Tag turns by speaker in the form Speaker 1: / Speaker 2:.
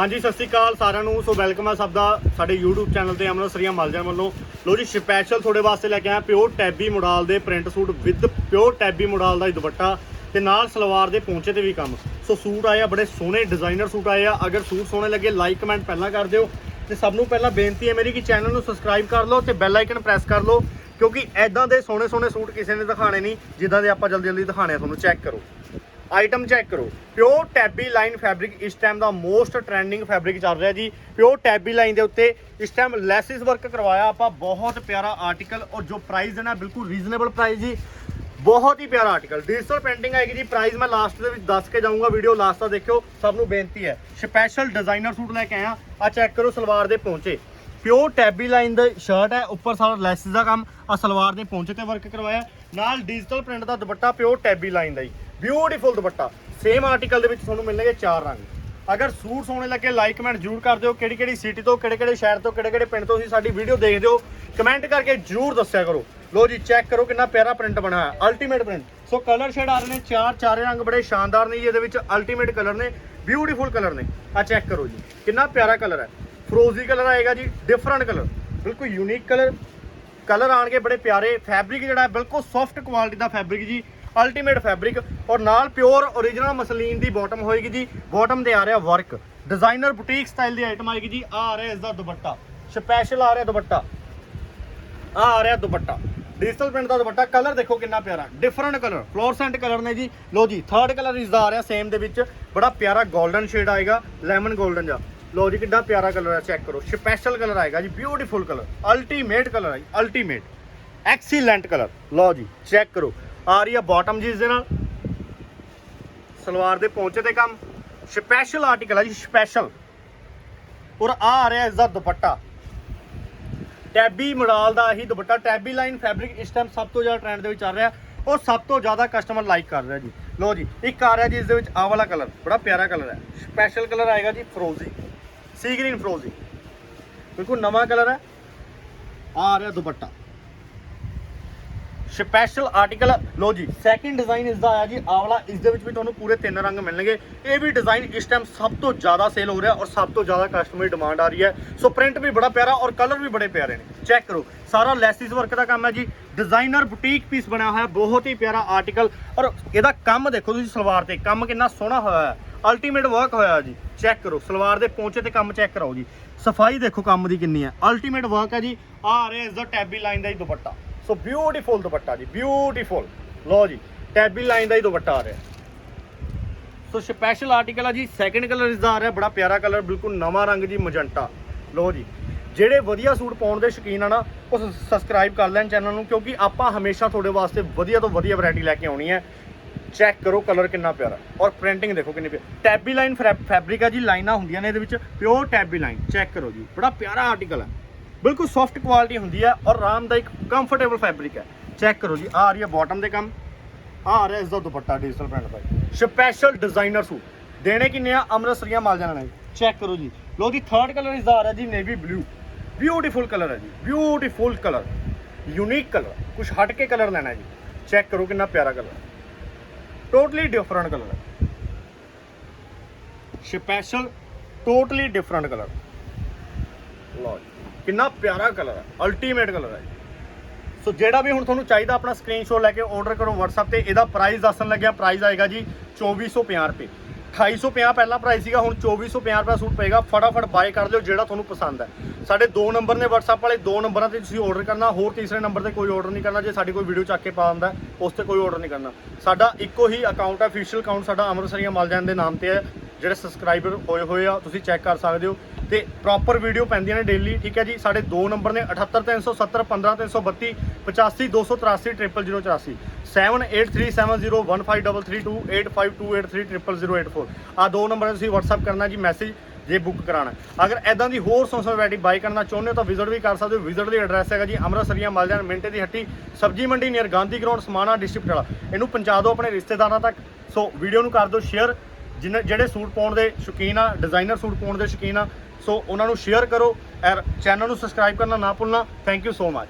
Speaker 1: ਹਾਂਜੀ, ਸਤਿ ਸ਼੍ਰੀ ਅਕਾਲ ਸਾਰਿਆਂ ਨੂੰ। ਸੋ ਵੈਲਕਮ ਹੈ ਸਭ ਦਾ ਸਾਡੇ YouTube ਚੈਨਲ ਤੇ ਅੰਮ੍ਰਿਤਸਰੀਆਂ ਮਲਜਨ ਵੱਲੋਂ। ਲੋ ਜੀ ਸਪੈਸ਼ਲ ਤੁਹਾਡੇ ਵਾਸਤੇ ਲੈ ਕੇ ਆਇਆ ਪਿਓਰ ਟੈਬੀ ਮੋਡਲ ਦੇ print suit with pure tabby model ਦਾ ਦੁਪੱਟਾ ਤੇ ਨਾਲ ਸਲਵਾਰ ਦੇ ਪੌਂਚੇ ਤੇ ਵੀ ਕੰਮ। ਸੋ ਸੂਟ ਆਏ ਆ, ਬੜੇ ਸੋਹਣੇ ਡਿਜ਼ਾਈਨਰ ਸੂਟ ਆਏ ਆ। ਅਗਰ ਸੂਟ ਸੋਹਣੇ ਲੱਗੇ ਲਾਈਕ ਕਮੈਂਟ ਪਹਿਲਾਂ ਕਰ ਦਿਓ। ਤੇ ਸਭ ਨੂੰ ਪਹਿਲਾਂ ਬੇਨਤੀ ਹੈ ਮੇਰੀ ਕਿ ਚੈਨਲ ਨੂੰ ਸਬਸਕ੍ਰਾਈਬ ਕਰ ਲਓ ਤੇ ਬੈਲ ਆਈਕਨ ਪ੍ਰੈਸ ਕਰ ਲਓ, ਕਿਉਂਕਿ ਐਦਾਂ ਦੇ ਸੋਹਣੇ ਸੋਹਣੇ ਸੂਟ ਕਿਸੇ ਨੇ ਦਿਖਾਣੇ ਨਹੀਂ, ਜਿੱਦਾਂ ਦੇ ਆਪਾਂ ਜਲਦੀ ਜਲਦੀ ਦਿਖਾਣੇ ਆ, ਤੁਹਾਨੂੰ ਚੈੱਕ ਕਰੋ। ਆਈਟਮ ਚੈੱਕ ਕਰੋ। ਪਿਓਰ ਟੈਬੀ ਲਾਈਨ ਫੈਬਰਿਕ ਇਸ ਟਾਈਮ ਦਾ ਮੋਸਟ ਟ੍ਰੈਂਡਿੰਗ ਫੈਬਰਿਕ ਚੱਲ ਰਿਹਾ ਜੀ। ਪਿਓਰ ਟੈਬੀ ਲਾਈਨ ਦੇ ਉੱਤੇ ਇਸ ਟਾਈਮ ਲੈਸਿਸ ਵਰਕ ਕਰਵਾਇਆ ਆਪਾਂ। ਬਹੁਤ ਪਿਆਰਾ ਆਰਟੀਕਲ ਔਰ ਜੋ ਪ੍ਰਾਈਸ ਹੈ ਨਾ, ਬਿਲਕੁਲ ਰੀਜ਼ਨੇਬਲ ਪ੍ਰਾਈਸ ਜੀ। ਬਹੁਤ ਹੀ ਪਿਆਰਾ ਆਰਟੀਕਲ ਡਿਜੀਟਲ ਪ੍ਰਿੰਟਿੰਗ ਆਏਗੀ ਜੀ। ਪ੍ਰਾਈਸ ਮੈਂ ਲਾਸਟ ਦੇ ਵਿੱਚ ਦੱਸ ਕੇ ਜਾਊਂਗਾ ਵੀਡੀਓ ਲਾਸਟ ਦਾ ਦੇਖਿਓ। ਸਭ ਨੂੰ ਬੇਨਤੀ ਹੈ। ਸਪੈਸ਼ਲ ਡਿਜ਼ਾਈਨਰ ਸੂਟ ਲੈ ਕੇ ਆਇਆ। ਆ ਚੈੱਕ ਕਰੋ, ਸਲਵਾਰ ਦੇ ਪਹੁੰਚੇ ਪਿਓਰ ਟੈਬੀ ਲਾਈਨ ਦਾ ਸ਼ਰਟ ਹੈ। ਉੱਪਰ ਸਾਰਾ ਲੈਸਿਸ ਦਾ ਕੰਮ। ਆ ਸਲਵਾਰ ਦੇ ਪਹੁੰਚੇ ਤੇ ਵਰਕ ਕਰਵਾਇਆ। ਨਾਲ ਡਿਜੀਟਲ ਪ੍ਰਿੰਟ ਦਾ ਦੁਪੱਟਾ ਪਿਓਰ ਟੈਬੀ ਲਾਈਨ ਦਾ ਜੀ। ਬਿਊਟੀਫੁਲ ਦੁਪੱਟਾ। ਸੇਮ ਆਰਟੀਕਲ ਦੇ ਵਿੱਚ ਤੁਹਾਨੂੰ ਮਿਲਣਗੇ ਚਾਰ ਰੰਗ। ਅਗਰ ਸੂਟ ਸੋਹਣੇ ਲੱਗੇ ਲਾਈਕ ਕਮੈਂਟ ਜ਼ਰੂਰ ਕਰ ਦਿਓ। ਕਿਹੜੀ ਕਿਹੜੀ ਸਿਟੀ ਤੋਂ, ਕਿਹੜੇ ਕਿਹੜੇ ਸ਼ਹਿਰ ਤੋਂ, ਕਿਹੜੇ ਕਿਹੜੇ ਪਿੰਡ ਤੋਂ ਤੁਸੀਂ ਸਾਡੀ ਵੀਡੀਓ ਦੇਖਦੇ ਹੋ। ਕਮੈਂਟ ਕਰਕੇ ਜ਼ਰੂਰ ਦੱਸਿਆ ਕਰੋ। ਲੋ ਜੀ ਚੈੱਕ ਕਰੋ ਕਿੰਨਾ ਪਿਆਰਾ ਪ੍ਰਿੰਟ ਬਣਾ ਹੈ। Ultimate print so colour shade ਆ ਰਹੇ ਨੇ ਚਾਰ, ਚਾਰੇ ਰੰਗ ਬੜੇ ਸ਼ਾਨਦਾਰ ਨੇ ਜੀ ਇਹਦੇ ਵਿੱਚ। ਅਲਟੀਮੇਟ ਕਲਰ ਨੇ ਬਿਊਟੀਫੁਲ ਕਲਰ ਨੇ। ਆ ਚੈੱਕ ਕਰੋ ਜੀ। ਕਿੰਨਾ ਪਿਆਰਾ ਕਲਰ ਹੈ। ਫਰੋਜ਼ੀ ਕਲਰ ਆਏਗਾ ਜੀ ਡਿਫਰੈਂਟ ਕਲਰ ਬਿਲਕੁਲ ਯੂਨੀਕ ਕਲਰ ਕਲਰ ਆਣਗੇ ਬੜੇ ਪਿਆਰੇ। ਫੈਬਰਿਕ ਜਿਹੜਾ ਬਿਲਕੁਲ ਸੌਫਟ ਕੁਆਲਿਟੀ ਦਾ ਫੈਬਰਿਕ ਜੀ। ਅਲਟੀਮੇਟ ਫੈਬਰਿਕ ਔਰ ਨਾਲ ਪਿਓਰ origignal ਮਸਲੀਨ ਦੀ ਬਾਟਮ ਹੋਏਗੀ ਜੀ। ਬਾਟਮ ਤੇ ਆ ਰਿਹਾ ਵਰਕ ਡਿਜ਼ਾਈਨਰ ਬੁਟੀਕ ਸਟਾਈਲ ਦੀ ਆਈਟਮ ਆਏਗੀ ਜੀ। ਆ ਆ ਰਿਹਾ ਇਸ ਦਾ ਦੁਪੱਟਾ। ਸਪੈਸ਼ਲ ਆ ਰਿਹਾ ਦੁਪੱਟਾ। ਆ ਆ ਰਿਹਾ ਦੁਪੱਟਾ। ਡਿਜੀਟਲ ਪ੍ਰਿੰਟ ਦਾ ਦੁਪੱਟਾ। ਕਲਰ ਦੇਖੋ ਕਿੰਨਾ ਪਿਆਰਾ। ਡਿਫਰੈਂਟ ਕਲਰ ਫਲੋਰਸੈਂਟ ਕਲਰ ਨੇ ਜੀ। ਲੋ ਜੀ ਥਰਡ ਕਲਰ ਇਸ ਦਾ ਆ ਰਿਹਾ ਸੇਮ ਦੇ ਵਿੱਚ। ਬੜਾ ਪਿਆਰਾ 골ਡਨ ਸ਼ੇਡ ਆਏਗਾ। ਲੈਮਨ 골ਡਨ ਜਾ ਲੋ ਜੀ ਕਿੰਨਾ ਪਿਆਰਾ ਕਲਰ ਹੈ ਚੈੱਕ ਕਰੋ। ਸਪੈਸ਼ਲ ਕਲਰ ਆਏਗਾ ਜੀ। ਬਿਊਟੀਫੁਲ ਕਲਰ ਅਲਟੀਮੇਟ ਕਲਰ ਹੈ ਜੀ। ਅਲਟੀਮੇਟ ਐਕਸੀਲੈਂਟ ਕਲਰ ਲੋ ਜੀ ਚੈੱਕ ਕਰੋ। ਆ ਰਹੀ ਹੈ ਬਾਟਮ ਜੀ ਦੇ ਨਾਲ। ਸਲਵਾਰ ਦੇ ਪੌਂਚੇ ਤੇ ਕੰਮ। ਸਪੈਸ਼ਲ ਆਰਟੀਕਲ ਹੈ ਜੀ ਸਪੈਸ਼ਲ ਔਰ ਆ ਆ ਰਿਹਾ ਇਸ ਦਾ ਦੁਪੱਟਾ। ਟੈਬੀ ਮਡਾਲ ਦਾ ਹੀ ਦੁਪੱਟਾ। ਟੈਬੀ ਲਾਈਨ ਫੈਬਰਿਕ ਇਸ ਟਾਈਮ ਸਭ ਤੋਂ ਜ਼ਿਆਦਾ ਟ੍ਰੈਂਡ ਦੇ ਵਿੱਚ ਚੱਲ ਰਿਹਾ। ਔਰ ਸਭ ਤੋਂ ਜ਼ਿਆਦਾ ਕਸਟਮਰ ਲਾਈਕ ਕਰ ਰਿਹਾ ਜੀ। ਲੋ ਜੀ, ਇੱਕ ਆ ਰਿਹਾ ਜੀ ਇਸ ਦੇ ਵਿੱਚ ਆਹ ਵਾਲਾ ਕਲਰ ਬੜਾ ਪਿਆਰਾ ਕਲਰ ਹੈ। ਸਪੈਸ਼ਲ ਕਲਰ ਆਏਗਾ ਜੀ ਫਰੋਜ਼ੀ ਸੀ ਗ੍ਰੀਨ ਫਰੋਜ਼ੀ ਬਿਲਕੁਲ ਨਵਾਂ ਕਲਰ ਹੈ। ਆ ਰਿਹਾ ਦੁਪੱਟਾ। ਸਪੈਸ਼ਲ ਆਰਟੀਕਲ ਲੋ ਜੀ ਸੈਕਿੰਡ ਡਿਜ਼ਾਈਨ ਇਸ ਦਾ ਆਇਆ ਜੀ, ਆਵਲਾ, ਇਸ ਦੇ ਵਿੱਚ ਵੀ ਤੁਹਾਨੂੰ ਪੂਰੇ ਤਿੰਨ ਰੰਗ ਮਿਲਣਗੇ। ਇਹ ਵੀ ਡਿਜ਼ਾਈਨ ਇਸ ਟਾਈਮ ਸਭ ਤੋਂ ਜ਼ਿਆਦਾ ਸੇਲ ਹੋ ਰਿਹਾ ਔਰ ਸਭ ਤੋਂ ਜ਼ਿਆਦਾ ਕਸਟਮਰ ਡਿਮਾਂਡ ਆ ਰਹੀ ਹੈ। ਸੋ ਪ੍ਰਿੰਟ ਵੀ ਬੜਾ ਪਿਆਰਾ ਔਰ ਕਲਰ ਵੀ ਬੜੇ ਪਿਆਰੇ ਨੇ। ਚੈੱਕ ਕਰੋ, ਸਾਰਾ ਲੈਸਿਸ ਵਰਕ ਦਾ ਕੰਮ ਹੈ ਜੀ। ਡਿਜ਼ਾਈਨਰ ਬੁਟੀਕ ਪੀਸ ਬਣਿਆ ਹੋਇਆ, ਬਹੁਤ ਹੀ ਪਿਆਰਾ ਆਰਟੀਕਲ ਔਰ ਇਹਦਾ ਕੰਮ ਦੇਖੋ ਤੁਸੀਂ ਸਲਵਾਰ ਤੇ, ਕੰਮ ਕਿੰਨਾ ਸੋਹਣਾ ਹੋਇਆ ਹੈ। ਅਲਟੀਮੇਟ ਵਰਕ ਹੋਇਆ ਜੀ। ਚੈੱਕ ਕਰੋ, ਸਲਵਾਰ ਦੇ ਪੌਂਚੇ ਤੇ ਕੰਮ ਚੈੱਕ ਕਰਾਓ ਜੀ। ਸਫ਼ਾਈ ਦੇਖੋ ਕੰਮ ਦੀ ਕਿੰਨੀ ਹੈ। ਅਲਟੀਮੇਟ ਵਰਕ ਹੈ ਜੀ। ਆ ਰਿਹਾ ਇਸ ਦਾ ਟੈਬੀ ਲਾਈਨ ਦਾ ਹੀ ਦੁਪੱਟਾ। ਸੋ ਬਿਊਟੀਫੁਲ ਦੁਪੱਟਾ ਜੀ ਬਿਊਟੀਫੁਲ ਲਓ ਜੀ ਟੈਬੀ ਲਾਈਨ ਦਾ ਹੀ ਦੁਪੱਟਾ ਆ ਰਿਹਾ। ਸੋ ਸਪੈਸ਼ਲ ਆਰਟੀਕਲ ਆ ਜੀ ਸੈਕੰਡ ਕਲਰ ਇਸ ਦਾ ਆ ਰਿਹਾ, ਬੜਾ ਪਿਆਰਾ ਕਲਰ ਬਿਲਕੁਲ ਨਵਾਂ ਰੰਗ ਜੀ ਮਜੰਟਾ ਲਓ ਜੀ, ਜਿਹੜੇ ਵਧੀਆ ਸੂਟ ਪਾਉਣ ਦੇ ਸ਼ੌਕੀਨ ਆ ਨਾ, ਉਹ ਸਬਸਕ੍ਰਾਈਬ ਕਰ ਲੈਣ ਚੈਨਲ ਨੂੰ, ਕਿਉਂਕਿ ਆਪਾਂ ਹਮੇਸ਼ਾ ਤੁਹਾਡੇ ਵਾਸਤੇ ਵਧੀਆ ਤੋਂ ਵਧੀਆ ਵੈਰਾਈਟੀ ਲੈ ਕੇ ਆਉਣੀ ਹੈ। ਚੈੱਕ ਕਰੋ ਕਲਰ ਕਿੰਨਾ ਪਿਆਰਾ। ਔਰ ਪ੍ਰਿੰਟਿੰਗ ਦੇਖੋ ਕਿੰਨੀ ਪਿਆਰੀ ਟੈਬੀ ਲਾਈਨ ਫੈਬਰਿਕ ਆ ਜੀ, ਲਾਈਨਾਂ ਹੁੰਦੀਆਂ ਨੇ ਇਹਦੇ ਵਿੱਚ ਪਿਓਰ ਟੈਬੀ ਲਾਈਨ ਚੈੱਕ ਕਰੋ ਜੀ, ਬੜਾ ਪਿਆਰਾ ਆਰਟੀਕਲ ਹੈ ਬਿਲਕੁਲ ਸੌਫਟ ਕੁਆਲਿਟੀ ਹੁੰਦੀ ਹੈ ਔਰ ਆਰਾਮਦਾਇਕ ਕੰਫਰਟੇਬਲ ਫੈਬਰਿਕ ਹੈ। ਚੈੱਕ ਕਰੋ ਜੀ, ਆ ਰਹੀ ਹੈ ਬਾਟਮ ਦੇ ਕੰਮ, ਆ ਰਿਹਾ ਇਸ ਦਾ ਦੁਪੱਟਾ ਡਿਜੀਟਲ ਪ੍ਰਿੰਟ ਦਾ। ਸਪੈਸ਼ਲ ਡਿਜ਼ਾਈਨਰ ਸੂਟ ਦੇਣੇ ਕਿੰਨੇ ਆ? ਅੰਮ੍ਰਿਤਸਰੀਆਂ ਮਾਲ ਜਾਣਾ ਨੇ ਚੈੱਕ ਕਰੋ ਜੀ। ਲੋ ਜੀ ਥਰਡ ਕਲਰ ਇਸ ਦਾ ਆ ਰਿਹਾ ਜੀ ਨੇਵੀ ਬਲੂ ਬਿਊਟੀਫੁਲ ਕਲਰ ਹੈ ਜੀ ਬਿਊਟੀਫੁਲ ਕਲਰ ਯੂਨੀਕ ਕਲਰ ਕੁਝ ਹਟ ਕੇ ਕਲਰ ਲੈਣਾ ਜੀ। ਚੈੱਕ ਕਰੋ ਕਿੰਨਾ ਪਿਆਰਾ ਕਲਰ ਟੋਟਲੀ ਡਿਫਰੈਂਟ ਕਲਰ ਹੈ। ਸਪੈਸ਼ਲ ਟੋਟਲੀ ਡਿਫਰੈਂਟ ਕਲਰ ਲਓ ਜੀ। ਕਿੰਨਾ ਪਿਆਰਾ ਕਲਰ ਹੈ ਅਲਟੀਮੇਟ ਕਲਰ ਹੈ। ਸੋ ਜਿਹੜਾ ਵੀ ਹੁਣ ਤੁਹਾਨੂੰ ਚਾਹੀਦਾ ਆਪਣਾ ਸਕਰੀਨਸ਼ਾਟ ਲੈ ਕੇ ਆਰਡਰ ਕਰੋ WhatsApp ਤੇ, ਇਹਦਾ ਪ੍ਰਾਈਸ ਦੱਸਣ ਲੱਗਿਆ ਪ੍ਰਾਈਸ ਆਏਗਾ ਜੀ 2450 ਰੁਪਏ। 2850 ਪਹਿਲਾ ਪ੍ਰਾਈਸ ਸੀਗਾ, ਹੁਣ 2450 ਰੁਪਏ ਸੂਟ ਪਏਗਾ, ਫਟਾਫਟ ਬਾਏ ਕਰ ਲਿਓ ਜਿਹੜਾ ਤੁਹਾਨੂੰ ਪਸੰਦ ਹੈ। ਸਾਡੇ ਦੋ ਨੰਬਰ ਨੇ WhatsApp ਵਾਲੇ, ਦੋ ਨੰਬਰਾਂ ਤੇ ਤੁਸੀਂ ਆਰਡਰ ਕਰਨਾ, ਹੋਰ ਤੀਸਰੇ ਨੰਬਰ ਤੇ ਕੋਈ ਆਰਡਰ ਨਹੀਂ ਕਰਨਾ, ਜੇ ਸਾਡੀ ਕੋਈ ਵੀਡੀਓ ਚੱਕ ਕੇ ਪਾ ਦਿੰਦਾ ਉਸ ਤੇ ਕੋਈ ਆਰਡਰ ਨਹੀਂ ਕਰਨਾ। ਸਾਡਾ ਇੱਕੋ ਹੀ ਅਕਾਊਂਟ ਹੈ ਅਫੀਸ਼ੀਅਲ ਅਕਾਊਂਟ ਸਾਡਾ ਅੰਮ੍ਰਿਤਸਰੀਆਂ ਮਲ ਦੇ ਨਾਮ ਤੇ ਹੈ, ਜਿਹੜੇ ਸਬਸਕ੍ਰਾਈਬਰ ਹੋਏ ਹੋਏ ਆ, ਤੁਸੀਂ ਚੈੱਕ ਕਰ ਸਕਦੇ ਹੋ। ਤੇ ਪ੍ਰੋਪਰ ਵੀਡੀਓ ਪੈਂਦੀਆਂ ਨੇ ਡੇਲੀ ਠੀਕ ਹੈ ਜੀ? ਸਾਡੇ ਦੋ ਨੰਬਰ ਨੇ 78370 15332 85283 0084 7837015332 852830830084 ਆ ਦੋ ਨੰਬਰ ਤੁਸੀਂ WhatsApp ਕਰਨਾ ਜੀ ਮੈਸੇਜ ਜੇ ਬੁੱਕ ਕਰਾਣਾ ਅਗਰ ਐਦਾਂ ਦੀ ਹੋਰ ਸੌ ਵੈਰਾਈਟੀ ਬਾਈ ਕਰਨਾ ਚਾਹੁੰਦੇ ਹੋ ਤਾਂ ਵਿਜ਼ਿਟ ਵੀ ਕਰ ਸਕਦੇ ਹੋ। ਵਿਜ਼ਿਟ ਦੀ ਐਡਰੈਸ ਹੈਗਾ ਜੀ, ਅੰਮ੍ਰਿਤਸਰੀਆਂ, ਮਲਜਾਨ, ਮਿੰਟੇ ਦੀ ਹੱਟੀ, ਸਬਜੀ ਮੰਡੀ near Gandhi ground Samana district ਵਾਲਾ। ਇਹਨੂੰ ਪਹੁੰਚਾ ਦਿਓ ਆਪਣੇ ਰਿਸ਼ਤੇਦਾਰਾਂ ਤੱਕ। ਸੋ ਵੀਡੀਓ ਨੂੰ ਕਰ ਦਿਓ ਸ਼ੇਅਰ ਜਿਨ੍ਹਾਂ ਜਿਹੜੇ ਸੂਟ ਪਾਉਣ ਦੇ ਸ਼ੌਕੀਨ ਆ ਡਿਜ਼ਾਈਨਰ ਸੂਟ ਪਾਉਣ ਦੇ ਸ਼ੌਕੀਨ ਆ ਸੋ ਉਹਨਾਂ ਨੂੰ ਸ਼ੇਅਰ ਕਰੋ ਐਰ ਚੈਨਲ ਨੂੰ ਸਬਸਕ੍ਰਾਈਬ ਕਰਨਾ ਨਾ ਭੁੱਲਣਾ। Thank you so much